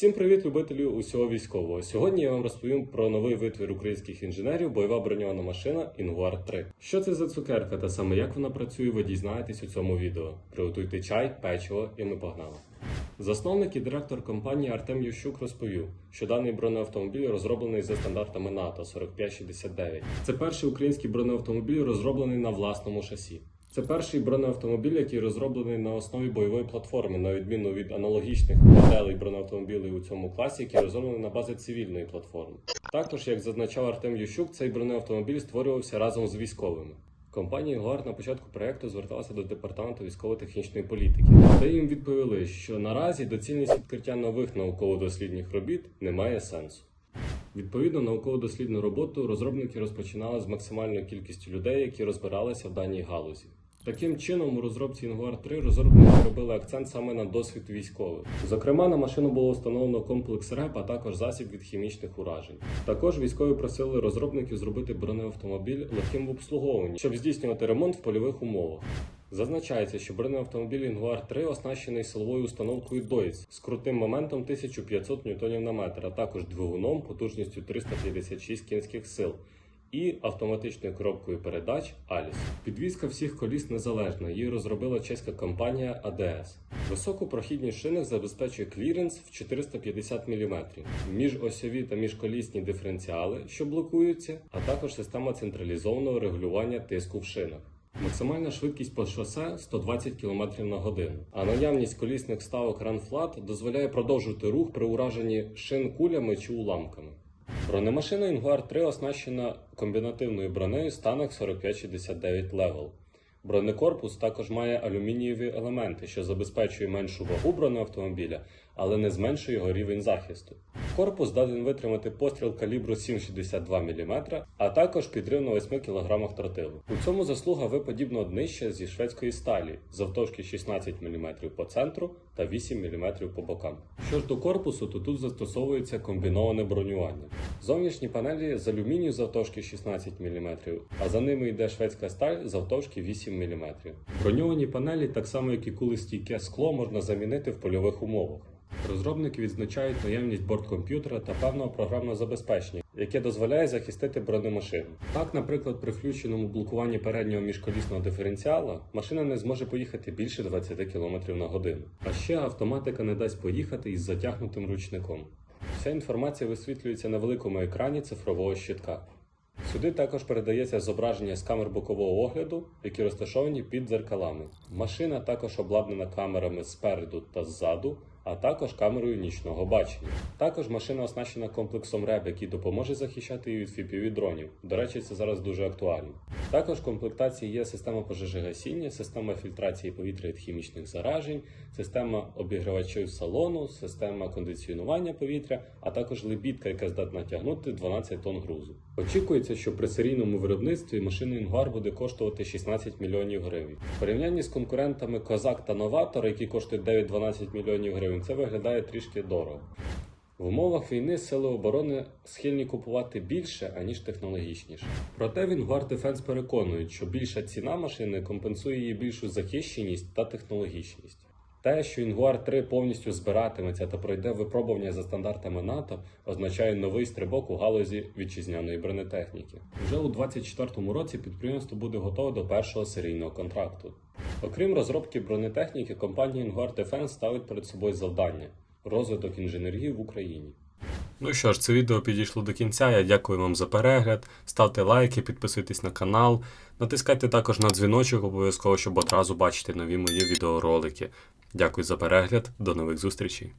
Всім привіт, любителі усього військового. Сьогодні я вам розповім про новий витвір українських інженерів бойова броньована машина Інгуар 3. Що це за цукерка та саме як вона працює, ви дізнаєтесь у цьому відео. Приготуйте чай, печиво і ми погнали. Засновник і директор компанії Артем Ющук розповів, що даний бронеавтомобіль розроблений за стандартами НАТО 4569. Це перший український бронеавтомобіль, розроблений на власному шасі. Це перший бронеавтомобіль, який розроблений на основі бойової платформи, на відміну від аналогічних моделей бронеавтомобілів у цьому класі, які розроблені на базі цивільної платформи. Також, як зазначав Артем Ющук, цей бронеавтомобіль створювався разом з військовими. Компанія ГОАР на початку проекту зверталася до департаменту військово-технічної політики, де їм відповіли, що наразі доцільність відкриття нових науково-дослідних робіт не має сенсу. Відповідно, науково-дослідну роботу розробники розпочинали з максимальною кількістю людей, які розбиралися в даній галузі. Таким чином, у розробці Інгуар 3 розробники робили акцент саме на досвід військових. Зокрема, на машину було встановлено комплекс РЕП, а також засіб від хімічних уражень. Також військові просили розробників зробити бронеавтомобіль легким в обслуговуванні, щоб здійснювати ремонт в польових умовах. Зазначається, що бронеавтомобіль Інгуар 3 оснащений силовою установкою DOIS з крутим моментом 1500 Нм на метр, а також двигуном потужністю 356 кінських сил і автоматичною коробкою передач Alice. Підвізка всіх коліс незалежна. Її розробила чеська компанія ADS. Високу прохідність шинок забезпечує кліренс в 450 мм, міжосьові та міжколісні диференціали, що блокуються, а також система централізованого регулювання тиску в шинах. Максимальна швидкість по шосе 120 км на годину, а наявність колісних вставок Run-Flat дозволяє продовжувати рух при ураженні шин кулями чи уламками. Бронемашина Інгуар 3 оснащена комбінативною бронею Станок 4569 Level. Бронекорпус також має алюмінієві елементи, що забезпечує меншу вагу бронеавтомобіля, але не зменшує його рівень захисту. Корпус здатен витримати постріл калібру 7,62 мм, а також підрив на 8 кг тротилу. У цьому заслуга виподібного днища зі шведської сталі, завтовшки 16 мм по центру та 8 мм по бокам. Що ж до корпусу, то тут застосовується комбіноване бронювання. Зовнішні панелі з алюмінію завтовшки 16 мм, а за ними йде шведська сталь завтовшки 8 мм. Броньовані панелі, так само як і кулестійке скло, можна замінити в польових умовах. Розробники відзначають наявність борткомп'ютера та певного програмного забезпечення, яке дозволяє захистити бронемашину. Так, наприклад, при включеному блокуванні переднього міжколісного диференціала машина не зможе поїхати більше 20 км на годину. А ще автоматика не дасть поїхати із затягнутим ручником. Вся інформація висвітлюється на великому екрані цифрового щитка. Сюди також передається зображення з камер бокового огляду, які розташовані під дзеркалами. Машина також обладнана камерами спереду та ззаду, а також камерою нічного бачення. Також машина оснащена комплексом РЕБ, який допоможе захищати її від фіпів дронів. До речі, це зараз дуже актуально. Також в комплектації є система пожежогасіння, система фільтрації повітря від хімічних заражень, система обігрівачів салону, система кондиціонування повітря, а також лебідка, яка здатна тягнути 12 тонн грузу. Очікується, що при серійному виробництві машина Інгуар буде коштувати 16 мільйонів гривень. В порівнянні з конкурентами Козак та Новатор, які коштують 9-12 мільйонів гривень, це виглядає трішки дорого. В умовах війни сили оборони схильні купувати більше, аніж технологічніше. Проте Vanguard Defense переконують, що більша ціна машини компенсує її більшу захищеність та технологічність. Те, що Інгуар 3 повністю збиратиметься та пройде випробування за стандартами НАТО, означає новий стрибок у галузі вітчизняної бронетехніки. Вже у 2024 році підприємство буде готове до першого серійного контракту. Окрім розробки бронетехніки, компанія Інгуар Дефенс ставить перед собою завдання розвиток інженерії в Україні. Ну що ж, це відео підійшло до кінця. Я дякую вам за перегляд. Ставте лайки, підписуйтесь на канал, натискайте також на дзвіночок обов'язково, щоб одразу бачити нові мої відеоролики. Дякую за перегляд, до нових зустрічей.